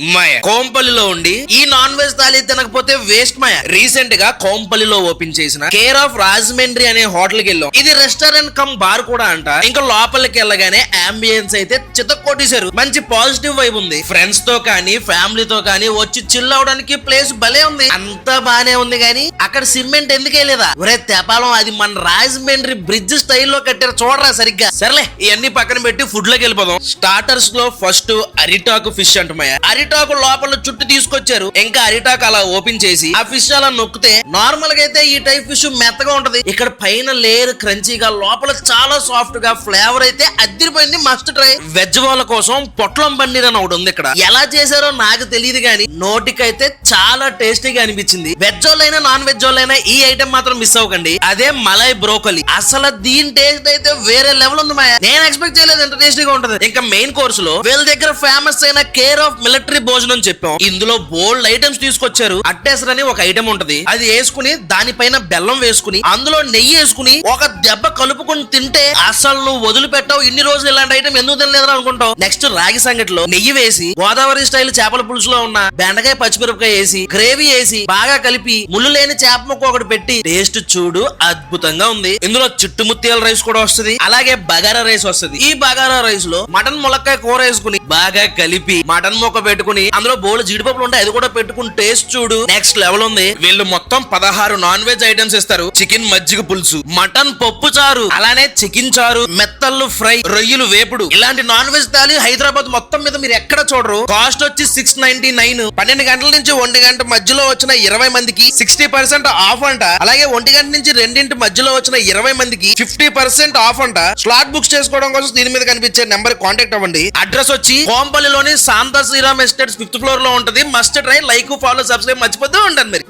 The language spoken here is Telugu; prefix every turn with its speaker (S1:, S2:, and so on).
S1: మాయ. కోంపల్లిలో ఉండి ఈ నాన్ వెజ్ థాలీ తినకపోతే వేస్ట్ మాయ. రీసెంట్గా కోంపల్లిలో ఓపెన్ చేసిన కేర్ ఆఫ్ రాజమండ్రి అనే హోటల్కి వెళ్ళాం. ఇది రెస్టారెంట్ కమ్ బార్ కూడా అంట. ఇంకా లోపలికి వెళ్ళగానే అంబియన్స్ అయితే చితక్కొట్టేశారు. మంచి పాజిటివ్ వైబ్ ఉంది. ఫ్రెండ్స్తో కానీ ఫ్యామిలీతో కానీ వచ్చి చిల్ అవడానికి ప్లేస్ భలే ఉంది. అంతా బానే ఉంది కానీ అక్కడ సిమెంట్ ఎందుకు వేయలేదా? ఒరే తెపాలం అది మన రాజమండ్రి బ్రిడ్జ్ స్టైల్లో కట్టారు. చూడరా సరిగ్గా. సర్లే ఇవన్నీ పక్కన పెట్టి ఫుడ్లోకి వెళ్ళిపోదాం. స్టార్టర్స్లో ఫస్ట్ అరిటాకు ఫిష్ అంటమయ్య అరిటాకు లోపల చుట్టూ తీసుకొచ్చారు. ఇంకా అరిటాకు అలా ఓపెన్ చేసి ఆ ఫిష్ అలా నొక్కితే నార్మల్గా అయితే ఈ టైప్ ఫిష్ మెత్తగా ఉంటది. ఇక్కడ పైన లేయర్ క్రంచీగా లోపల చాలా సాఫ్ట్గా ఫ్లేవర్ అయితే అద్దరిపోయింది మస్ట్ ట్రై వెజ్ వాళ్ళ కోసం పొట్లం పన్నీర్ అని ఒకటి ఉంది ఇక్కడ. ఎలా చేశారో నాకు తెలియదు కానీ నోటికైతే చాలా టేస్టీగా అనిపించింది. వెజ్ వాళ్ళైనా నాన్ వెజ్ వాళ్ళైనా ఈ ఐటెం మాత్రం మిస్ అవ్వకండి. అదే మలై బ్రోకలి. అసలు దీని టేస్ట్ అయితే వేరే లెవెల్ ఉంది మాయా. నేను ఎక్స్పెక్ట్ చేయలేదు ఎంత టేస్టీగా ఉంటది. ఇంకా మెయిన్ కోర్స్లో వీళ్ళ దగ్గర ఫేమస్ అయిన కేర్ ఆఫ్ మిలిటరీ భోజనం చెప్పాం. ఇందులో బోల్డ్ ఐటమ్స్ తీసుకొచ్చారు. అట్టేసర్ అని ఒక ఐటమ్ ఉంటది. అది వేసుకుని దానిపైన బెల్లం వేసుకుని అందులో నెయ్యి వేసుకుని ఒక దెబ్బ కలుపుకుని తింటే అసలు నువ్వు వదిలిపెట్టావు. ఇన్ని రోజులు ఇలాంటి ఐటమ్ ఎందుకు తినలేదు అనుకుంటావు? నెక్స్ట్ రాగి సంగటిలో నెయ్యి వేసి గోదావరి స్టైల్ చేపల పులుసులో ఉన్న బెండకాయ పచ్చిమిరపకాయ వేసి గ్రేవీ వేసి బాగా కలిపి ముళ్ళు లేని చేప ముక్క ఒకటి పెట్టి టేస్ట్ చూడు అద్భుతంగా ఉంది. ఇందులో చుట్టుముత్యాల రైస్ కూడా వస్తుంది. అలాగే బగారా రైస్ వస్తుంది. ఈ బగారా రైస్లో మటన్ ములక్కాయ కూర వేసుకుని బాగా కలిపి మటన్ ముక్క పెట్టుకుని అందులో బోలు జీడిపప్పులు ఉంటాయి అది కూడా పెట్టుకుని టేస్ట్ చూడు. నెక్స్ట్ లెవెల్ ఉంది. వీళ్ళు మొత్తం పదహారు నాన్ వెజ్ ఐటమ్స్ ఇస్తారు. చికెన్ మజ్జిగ పులుసు మటన్ పప్పు చారు అలానే చికెన్ చారు మెత్తళ్ళు ఫ్రై రొయ్యలు వేపుడు. ఇలాంటి నాన్ వెజ్ థాలి హైదరాబాద్ మొత్తం మీద మీరు ఎక్కడ చూడరు. కాస్ట్ వచ్చి సిక్స్ నైన్టీ నైన్ పన్నెండు గంటల నుంచి ఒంటి గంట మధ్యలో వచ్చిన ఇరవై మందికి సిక్స్టీ పర్సెంట్ ఆఫ్ అంట. అలాగే ఒంటి గంట నుంచి రెండింటి మధ్యలో వచ్చిన ఇరవై మందికి ఫిఫ్టీ పర్సెంట్ ఆఫ్ అంట. స్లాట్ బుక్ చేసుకోవడం కోసం దీని మీద కనిపించే నెంబర్ కాంటాక్ట్ అవ్వండి. అడ్రస్ వచ్చి కోంపల్లిలోని శాంత శ్రీరామ్ స్టేట్స్ ఫిఫ్త్ ఫ్లోర్లో ఉంటది. Must try like follow subscribe మర్చిపోతూ ఉండండి మరి.